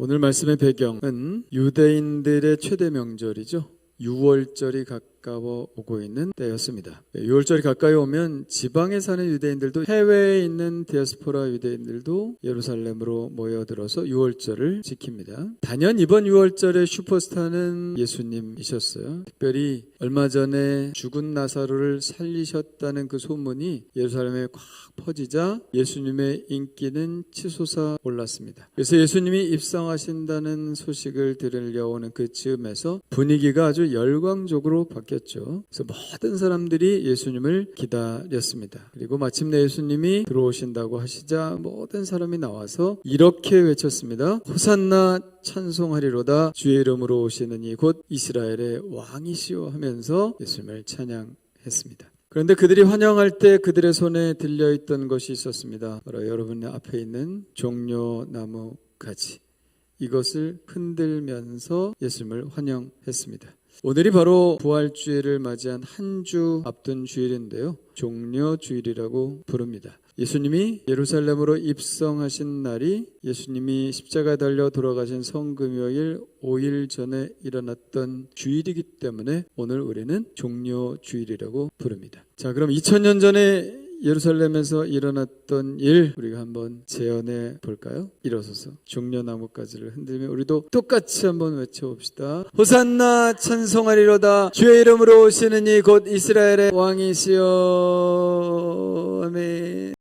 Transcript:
오늘 말씀의 배경은 유대인들의 최대 명절이죠. 6월절이 가까워 오고 있는 때였습니다. 6월절이 가까이 오면 지방에 사는 유대인들도 해외에 있는 디아스포라 유대인들도 예루살렘으로 모여들어서 6월절을 지킵니다. 단연 이번 6월절의 슈퍼스타는 예수님이셨어요. 특별히 얼마 전에 죽은 나사로를 살리셨다는 그 소문이 예루살렘에 꽉 퍼지자 예수님의 인기는 치솟아 올랐습니다. 그래서 예수님이 입성하신다는 소식을 들으려 오는 그 즈음에서 분위기가 아주 열광적으로 바뀌었 죠. 그래서 모든 사람들이 예수님을 기다렸습니다. 그리고 마침내 예수님이 들어오신다고 하시자 모든 사람이 나와서 이렇게 외쳤습니다. 호산나 찬송하리로다 주의 이름으로 오시는 이 곧 이스라엘의 왕이시오 하면서 예수님을 찬양했습니다. 그런데 그들이 환영할 때 그들의 손에 들려있던 것이 있었습니다. 바로 여러분 앞에 있는 종려나무 가지. 이것을 흔들면서 예수님을 환영했습니다. 오늘이 바로 부활주일을 맞이한 한 주 앞둔 주일인데요. 종려주일이라고 부릅니다. 예수님이 예루살렘으로 입성하신 날이 예수님이 십자가에 달려 돌아가신 성금요일 5일 전에 일어났던 주일이기 때문에 오늘 우리는 종려주일이라고 부릅니다. 자, 그럼 2000년 전에 예루살렘에서 일어났던 일 우리가 한번 재현해 볼까요? 일어서서 종려나무까지를 흔들며 우리도 똑같이 한번 외쳐봅시다. 호산나 찬송하리로다 주의 이름으로 오시는 이 곧 이스라엘의 왕이시여 아멘